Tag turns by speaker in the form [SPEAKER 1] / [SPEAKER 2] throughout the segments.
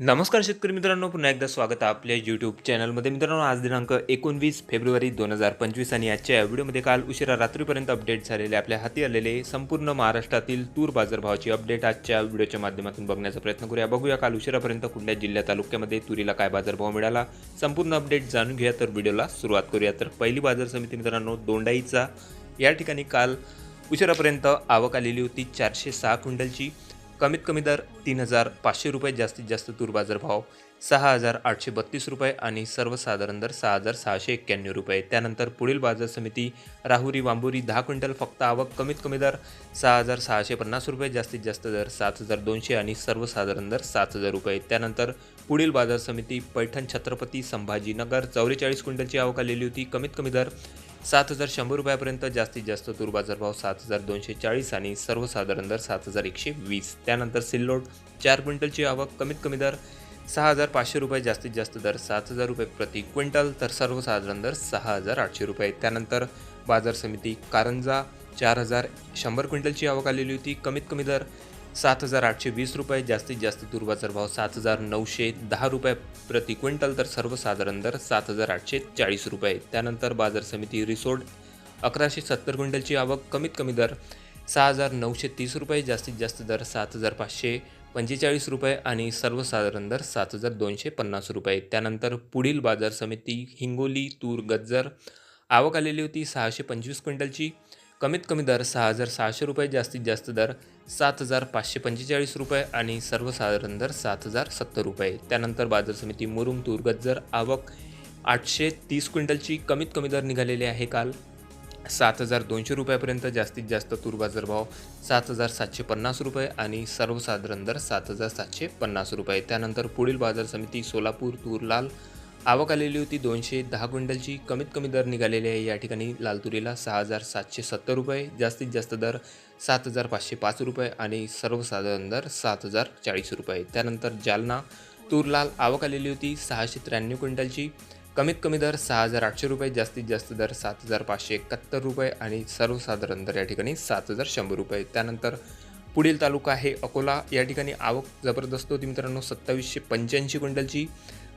[SPEAKER 1] नमस्कार शेतकरी मित्रांनो पुन्हा एकदा स्वागत आहे आपल्या यूट्यूब चॅनलमध्ये मित्रांनो आज दिनांक एकोणवीस फेब्रुवारी दोन हजार पंचवीस आणि आजच्या या व्हिडिओमध्ये काल उशिरा रात्रीपर्यंत अपडेट झालेले आपल्या हाती आलेले संपूर्ण महाराष्ट्रातील तूर बाजारभावाची अपडेट आजच्या व्हिडिओच्या माध्यमातून बघण्याचा प्रयत्न करूया. बघूया काल उशिरापर्यंत कुठल्या जिल्ह्या तालुक्यामध्ये तुरीला काय बाजारभाव मिळाला. संपूर्ण अपडेट जाणून घेऊया तर व्हिडिओला सुरुवात करूया. तर पहिली बाजार समिती मित्रांनो दोंडाईचा. या ठिकाणी काल उशिरापर्यंत आवक आलेली होती चारशे सहा क्विंटलची. कमीत कमी दर तीन हजार पाचशे रुपये जास्तीत जास्त तूर बाजार भाव सहा हजार आठशे बत्तीस रुपये आणि सर्वसाधारण दर सहा हजार सहाशे एक्क्याण्णव रुपये. त्यानंतर पुढील बाजार समिती राहुरी वांबुरी दहा क्विंटल फक्त आवक कमीत कमी दर सहा हजार सहाशे पन्नास रुपये जास्तीत जास्त दर सात हजार दोनशे आणि सर्वसाधारण दर सात हजार रुपये. त्यानंतर पुढील बाजार समिती पैठण छत्रपती संभाजीनगर चौवेचाळीस क्विंटलची आवक आलेली होती. कमीत कमी दर सात हजार शंभर रुपयापर्यंत जास्तीत जास्त तूर बाजारभाव सात हजार दोनशे चाळीस आणि सर्वसाधारण दर सात हजार एकशे वीस. त्यानंतर सिल्लोड चार क्विंटलची आवक कमीत कमी दर सहा हजार पाचशे रुपये जास्तीत जास्त दर सात हजार रुपये प्रति क्विंटल तर सर्वसाधारण दर सहा हजार आठशे रुपये. त्यानंतर बाजार समिती कारंजा चार हजार शंभर क्विंटलची आवक आलेली होती कमीत कमी दर सात हजार आठशे वीस रुपये जास्तीत जास्त तूर बाजार भाव सात हजार नऊशे दहा रुपये प्रति क्विंटल तर सर्वसाधारण दर सात हजार आठशे चाळीस रुपये. त्यानंतर बाजार समिती रिसोड अकराशे सत्तर क्विंटलची आवक कमीत कमी दर सहा हजार नऊशे तीस रुपये जास्तीत जास्त दर सात हजार पाचशे पंचेचाळीस रुपये आणि सर्वसाधारण दर सात हजार दोनशे पन्नास रुपये. त्यानंतर पुढील बाजार समिती हिंगोली तूर गज्जर आवक आलेली होती सहाशे पंचवीस क्विंटलची. कमीत कमी दर सहा हजार सहाशे रुपये जास्तीत जास्त दर सात हजार पाचशे पंचेचाळीस रुपये आणि सर्वसाधारण दर सात हजार सत्तर रुपये. त्यानंतर बाजार समिती मुरुम तूर गज्जर आवक आठशे तीस क्विंटलची कमीत कमी दर निघालेली आहे काल. सात हजार दोनशे रुपयापर्यंत जास्तीत जास्त तूर बाजारभाव सात हजार सातशे पन्नास रुपये आणि सर्वसाधारण दर सात हजार सातशे पन्नास रुपये. त्यानंतर पुढील बाजार समिती सोलापूर तूर लाल आवक आलेली होती. दोनशे दहा क्विंटलची. कमीत कमी दर निघालेले आहे. या ठिकाणी लाल तुरीला सहा हजार सातशे सत्तर रुपये जास्तीत जास्त दर सात हजार पाचशे पाच रुपये आणि सर्वसाधारण दर सात हजार चाळीस रुपये. त्यानंतर जालना तूर लाल आवक आलेली होती. सहाशे त्र्याण्णव क्विंटलची. कमीत कमी दर सहा हजार आठशे रुपये जास्तीत जास्त दर सात हजार पाचशे एकाहत्तर रुपये आणि सर्वसाधारण दर या ठिकाणी सात हजार शंभर रुपये. त्यानंतर पुढील तालुका आहे अकोला. या ठिकाणी आवक जबरदस्त होती मित्रांनो. सत्तावीसशे पंच्याऐंशी क्विंटलची.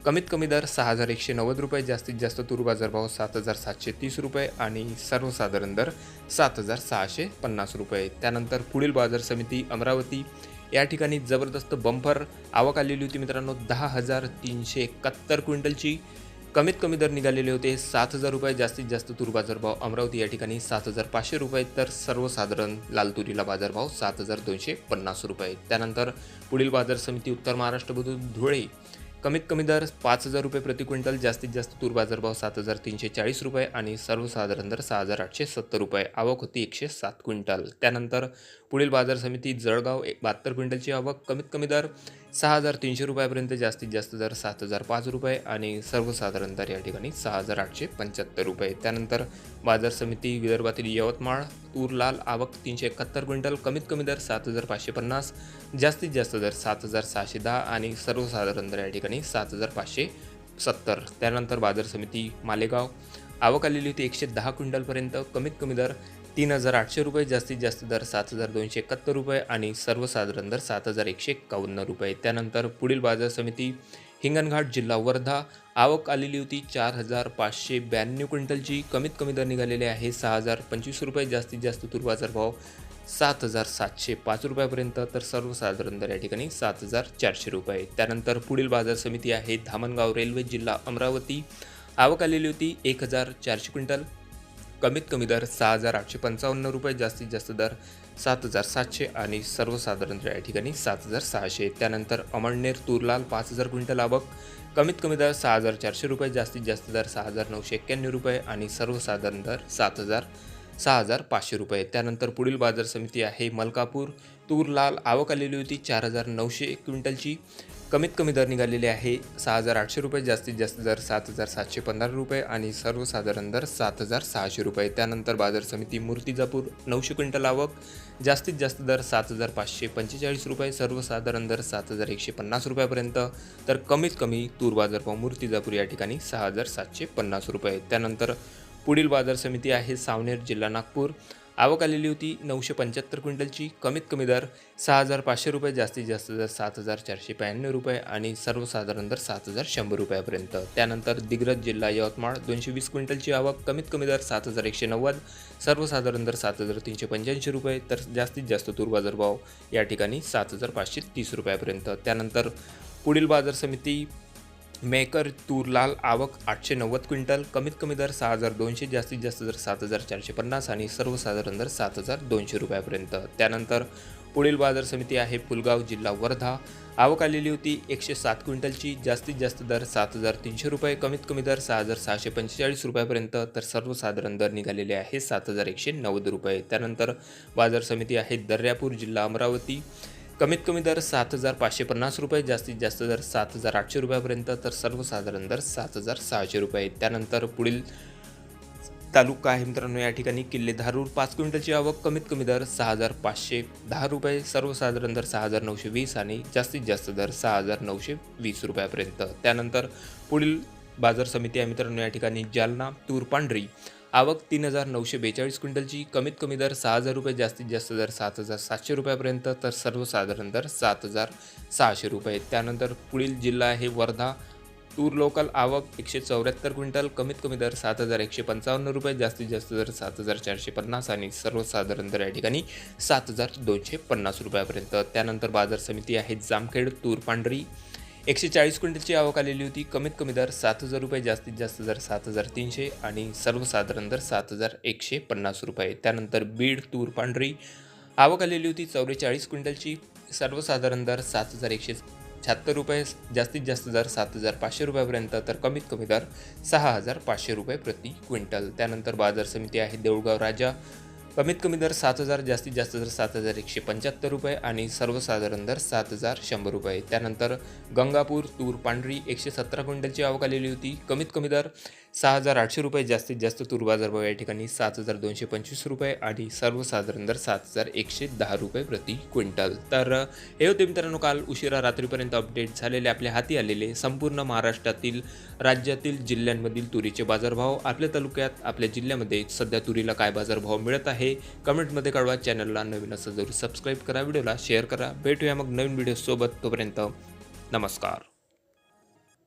[SPEAKER 1] कमीत कमी दर सहा हजार एकशे नव्वद रुपये जास्तीत जास्त तूर बाजारभाव सात हजार सातशे तीस रुपये आणि सर्वसाधारण दर सात हजार सहाशे पन्नास रुपये. त्यानंतर पुढील बाजार समिती अमरावती. या ठिकाणी जबरदस्त बंपर आवक आलेली होती मित्रांनो दहा हजार तीनशे एकाहत्तर क्विंटलची. कमीत कमी दर निघालेले होते सात हजार रुपये जास्तीत जास्त तूर बाजारभाव अमरावती या ठिकाणी सात हजार पाचशे रुपये तर सर्वसाधारण लाल तुरीला बाजारभाव सात हजार दोनशे पन्नास रुपये. त्यानंतर पुढील बाजार समिती उत्तर महाराष्ट्रमधून धुळे. कमीत कमी दर पाच हजार रुपये प्रति क्विंटल जास्तीत जास्त तूर बाजारभाव सात हजार तीनशे चाळीस रुपये आणि सर्वसाधारण दर सहा हजार आठशे सत्तर रुपये. आवक होती एकशे सात क्विंटल. त्यानंतर पुढील बाजार समिती जळगाव एक बहात्तर क्विंटलची आवक. कमीत कमी दर सहा हजार तीनशे रुपयापर्यंत जास्तीत जास्त दर सात हजार पाच रुपये आणि सर्वसाधारण दर या ठिकाणी सहा हजार आठशे पंच्याहत्तर रुपये. त्यानंतर बाजार समिती विदर्भातील यवतमाळ तूर लाल आवक तीनशे एकाहत्तर क्विंटल कमीत कमी दर सात हजार पाचशे पन्नास जास्तीत जास्त दर सात हजार सहाशे दहा आणि सर्वसाधारण दर या ठिकाणी सात हजार पाचशे सत्तर. त्यानंतर बाजार समिती मालेगाव आवक आलेली होती एकशे दहा क्विंटलपर्यंत कमीत कमी दर तीन हजार आठशे रुपये जास्तीत जास्त दर सात हजार दोनशे एकाहत्तर रुपये आणि सर्वसाधारण दर सात हजार एकशे एक्कावन्न रुपये. त्यानंतर पुढील बाजार समिती हिंगणघाट जिल्हा वर्धा. आवक आलेली होती चार हजार पाचशे ब्याण्णव क्विंटलची. कमीत कमी दर निघालेले आहे सहा हजार पंचवीस रुपये जास्तीत जास्त तूर बाजार भाव सात हजार सातशे पाच रुपयापर्यंत तर सर्वसाधारण दर या ठिकाणी सात हजार चारशे रुपये. त्यानंतर पुढील बाजार समिती आहे धामणगाव रेल्वे जिल्हा अमरावती. आवक आलेली होती एक हजार चारशे क्विंटल. कमीत कमी दर सहा हजार आठशे पंचावन्न रुपये जास्तीत जास्त दर सात हजार सातशे आणि सर्वसाधारण दर या ठिकाणी सात हजार सहाशे. त्यानंतर अमळनेर तूरलाल पाच हजार क्विंटल आवक कमीत कमी दर सहा हजार चारशे रुपये जास्तीत जास्त दर सहा हजार नऊशे एक्क्याण्णव रुपये आणि सर्वसाधारण दर सात हजार सहा हजार पाचशे रुपये. त्यानंतर पुढील बाजार समिती आहे मलकापूर तूर लाल आवक आलेली होती. चार हजार नऊशे क्विंटलची. कमीत कमी दर निघालेले आहे. सहा हजार आठशे रुपये जास्तीत जास्त दर सात हजार सातशे पंधरा रुपये आणि सर्वसाधारण दर सात हजार सहाशे रुपये. त्यानंतर बाजार समिती मूर्तिजापूर नऊशे क्विंटल आवक जास्तीत जास्त दर सात हजार पाचशे पंचेचाळीस रुपये सर्वसाधारण दर सात हजार एकशे पन्नास रुपयापर्यंत. तर कमीत कमी तूर बाजार बाजारभाव मूर्तिजापूर या ठिकाणी सहा हजार सातशे पन्नास रुपये. त्यानंतर पुढील बाजार समिती आहे सावनेर जिल्हा नागपूर. आवक आलेली होती. नऊशे पंच्याहत्तर क्विंटलची. कमीत कमी दर सहा हजार पाचशे रुपये जास्तीत जास्त दर सात हजार चारशे ब्याण्णव रुपये आणि सर्वसाधारण दर सात हजार शंभर रुपयापर्यंत. त्यानंतर दिग्रज जिल्हा यवतमाळ दोनशे वीस क्विंटलची आवक कमीत कमी दर सात हजार एकशे नव्वद सर्वसाधारण दर सात हजार तीनशे पंच्याऐंशी रुपये तर जास्तीत जास्त तूर बाजार भाव या ठिकाणी सात हजार पाचशे तीस रुपयापर्यंत. त्यानंतर पुढील बाजार समिती मेकर तूर लाल आवक आठशे नव्वद क्विंटल कमीत कमी दर सहा हजार दोनशे जास्तीत जास्त दर सात हजार चारशे पन्नास आणि सर्वसाधारण दर सात हजार दोनशे रुपयापर्यंत. त्यानंतर पुढील बाजार समिती आहे पुलगाव जिल्हा वर्धा. आवक आलेली होती एकशे सात क्विंटलची जास्तीत जास्त दर सात हजार तीनशे रुपये कमीत कमी दर सहा हजार सहाशे पंचेचाळीस रुपयापर्यंत तर सर्वसाधारण दर निघालेले आहे सात हजार एकशे नव्वद रुपये. त्यानंतर बाजार समिती आहे दर्यापूर जिल्हा अमरावती. कमीत कमी दर सात हजार पाचशे पन्नास रुपये जास्तीत जास्त दर सात हजार आठशे रुपयापर्यंत तर सर्वसाधारण दर सात हजार सहाशे रुपये. त्यानंतर पुढील तालुका आहे मित्रांनो या ठिकाणी किल्ले धारूर. पाच क्विंटलची आवक कमीत कमी दर सहा हजार पाचशे दहा रुपये सर्वसाधारण दर सहा हजार नऊशे वीस आणि जास्तीत जास्त दर सहा हजार नऊशे वीस रुपयापर्यंत. त्यानंतर पुढील बाजार समिती आहे मित्रांनो या ठिकाणी जालना तूर पांढरी. आवक तीन हजार नऊशे बेचाळीस क्विंटलची कमीत कमी दर सहा हजार रुपये जास्तीत जास्त दर सात हजार सातशे रुपयापर्यंत तर सर्वसाधारण दर सात हजार सहाशे रुपये. त्यानंतर पुढील जिल्हा आहे वर्धा. तूर लोकल आवक एकशे चौऱ्याहत्तर क्विंटल कमीत कमी दर सात हजार एकशे पंचावन्न रुपये जास्तीत जास्त दर सात हजार चारशे पन्नास आणि सर्वसाधारण दर या ठिकाणी सात हजार दोनशे पन्नास रुपयापर्यंत. त्यानंतर बाजार समिती आहे जामखेड तूर पांढरी. एकशे चाळीस क्विंटलची आवक आलेली होती. कमीत कमी दर सात हजार रुपये जास्तीत जास्त दर सात हजार तीनशे आणि सर्वसाधारण दर सात हजार एकशे पन्नास रुपये. त्यानंतर बीड तूर पांढरी आवक आलेली होती. चौवेचाळीस क्विंटलची सर्वसाधारण दर सात हजार एकशे शहात्तर रुपये जास्तीत जास्त दर सात हजार पाचशे रुपयापर्यंत तर कमीत कमी दर सहा हजार पाचशे रुपये प्रति क्विंटल. त्यानंतर बाजार समिती आहे देऊळगाव राजा कमीत कमी दर सात हजार जास्तीत जास्त दर सात हजार एकशे पंच्याहत्तर रुपये आणि सर्वसाधारण दर सात हजार शंभर रुपये. त्यानंतर गंगापूर तूर पांढरी एकशे सतरा क्विंटलची आवक आलेली होती. कमीत कमी दर सहा हजार आठशे रुपये जास्तीत जास्त तूर बाजारभाव या ठिकाणी सात हजार दोनशे पंचवीस रुपये आणि सर्वसाधारण दर सात हजार एकशे दहा रुपये प्रति क्विंटल. तर हे होते मित्रांनो काल उशिरा रात्रीपर्यंत अपडेट झालेले आपल्या हाती आलेले संपूर्ण महाराष्ट्रातील राज्यातील जिल्ह्यांमधील तुरीचे बाजारभाव. आपल्या तालुक्यात आपल्या जिल्ह्यामध्ये सध्या तुरीला काय बाजारभाव मिळत आहे? आहे. कमेंटमध्ये कळवा चॅनलला नवीन असं जरूर सबस्क्राईब करा व्हिडिओला शेअर करा. भेटूया मग नवीन व्हिडिओसोबत तोपर्यंत. नमस्कार.